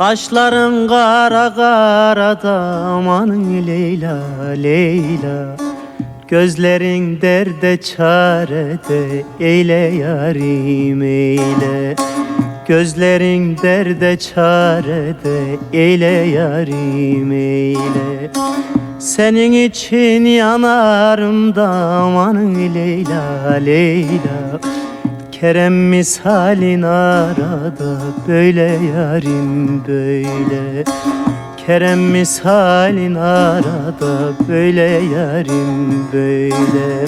Kaşların kara kara da amanın Leyla Leyla. Gözlerin derde çarede eyle yarim eyle. Gözlerin derde çarede eyle yarim eyle. Senin için yanarım da amanın Leyla Leyla Kerem misalin arada böyle yarim böyle. Kerem misalin arada böyle yarim böyle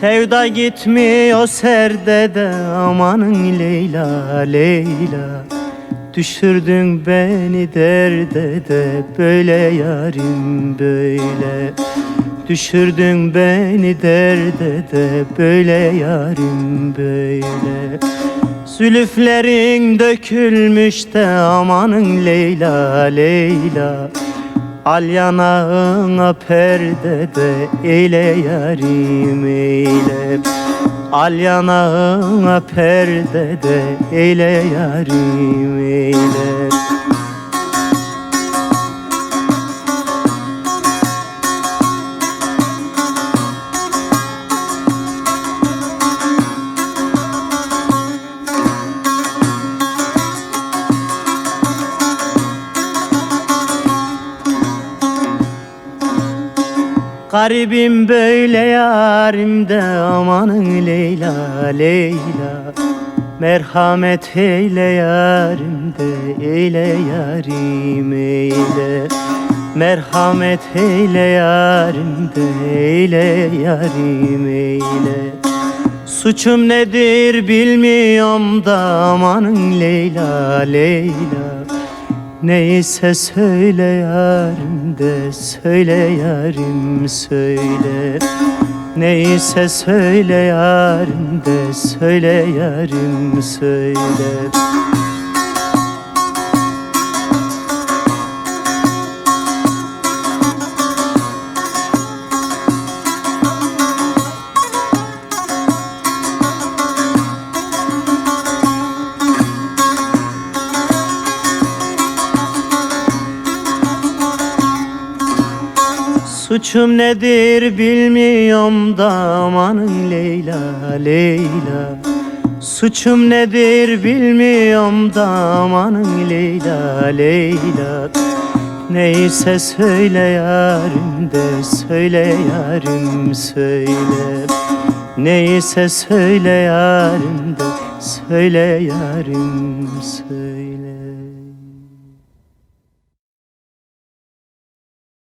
Sevda gitmiyor serdede amanın Leyla Leyla. Düşürdün beni derde de böyle yarim böyle. Düşürdün beni derde de böyle yarim böyle. Zülüflerin dökülmüş de amanın Leyla Leyla Al yanağına perde de eyle yarim eyle. Al yanağına perde de eyle yarim eyle Garibim böyle yarim de amanın Leyla Leyla. Merhamet eyle yarim de eyle yarim eyle. Merhamet eyle yarim de eyle yarim eyle. Suçum nedir bilmiyorum da amanın Leyla Leyla Neyse söyle yarim de söyle yarim söyle. Neyse söyle yarim de söyle yarim söyle Suçum nedir bilmiyorum da amanın Leyla Leyla. Suçum nedir bilmiyorum da amanın Leyla Leyla. Neyse söyle yarim de söyle yarim söyle. Neyse söyle yarim de söyle yarim söyle